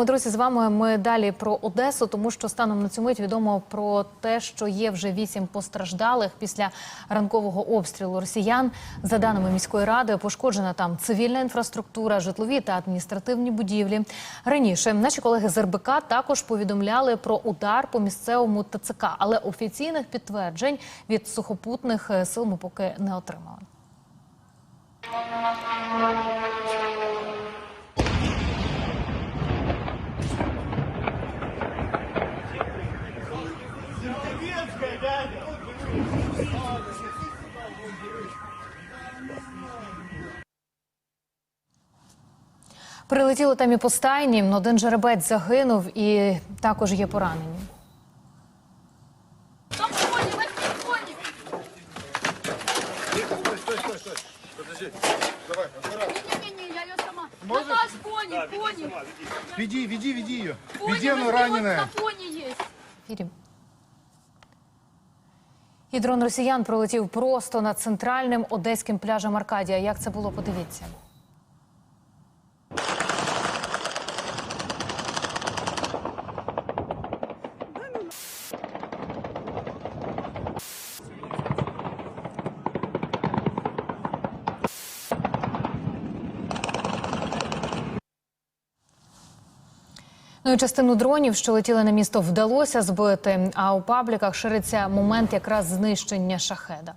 Вітаємо, друзі, з вами. Ми далі про Одесу, тому що станом на цю мить відомо про те, що є вже вісім постраждалих після ранкового обстрілу росіян. За даними міської ради, пошкоджена там цивільна інфраструктура, житлові та адміністративні будівлі. Раніше наші колеги з РБК також повідомляли про удар по місцевому ТЦК, але офіційних підтверджень від сухопутних е, сил ми поки не отримали. Прилетіло там і по стайні. Один жеребець загинув і також є поранені. Там коні, возьми коні. Не-не-не, я ее сама. Наташ, кони, кони. Веди, веди, веди ее. Кони, Веди, она раненая. на кони есть. Ефірі. І дрон росіян пролетів просто над центральним одеським пляжем Аркадія. Як це було, подивіться. Ну частину дронів, що летіли на місто, вдалося збити. А у пабліках шириться момент якраз знищення шахеда.